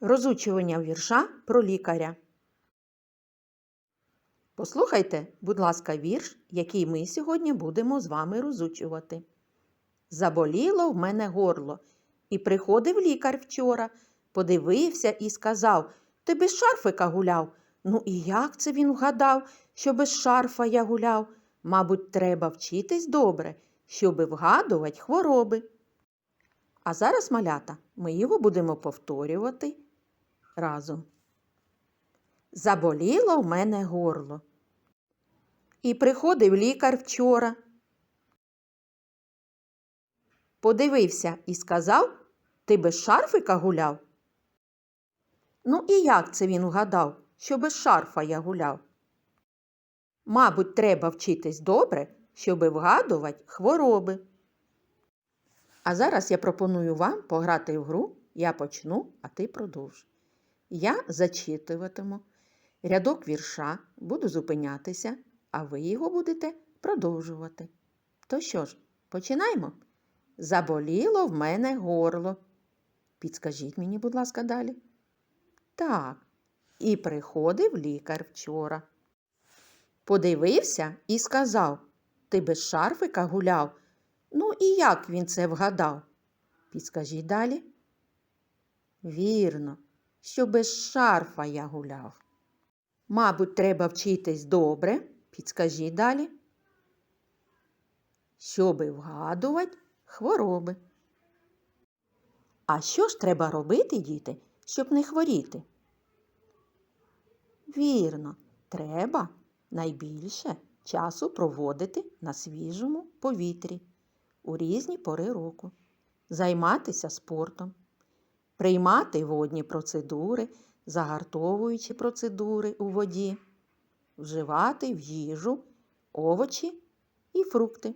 Розучування вірша про лікаря. Послухайте, будь ласка, вірш, який ми сьогодні будемо з вами розучувати. Заболіло в мене горло, і приходив лікар вчора, подивився і сказав: Ти без шарфика гуляв. Ну і як це він вгадав, що без шарфа я гуляв? Мабуть, треба вчитись добре, щоби вгадувати хвороби. А зараз, малята, ми його будемо повторювати разом. Заболіло в мене горло. І приходив лікар вчора. Подивився і сказав, ти без шарфика гуляв? Ну і як це він вгадав, що без шарфа я гуляв? Мабуть, треба вчитись добре, щоби вгадувати хвороби. А зараз я пропоную вам пограти в гру. Я почну, а ти продовж. Я зачитуватиму рядок вірша, буду зупинятися, а ви його будете продовжувати. То що ж, починаємо? Заболіло в мене горло. Підскажіть мені, будь ласка, далі. Так, і приходив лікар вчора. Подивився і сказав: Ти без шарфика гуляв? Ну і як він це вгадав? Підскажіть далі. Вірно, що без шарфа я гуляв. Мабуть, треба вчитись добре, підскажіть далі. Щоби вгадувати хвороби. А що ж треба робити, діти, щоб не хворіти? Вірно, треба найбільше часу проводити на свіжому повітрі у різні пори року, займатися спортом, приймати водні процедури, загартовуючі процедури у воді, вживати в їжу овочі і фрукти.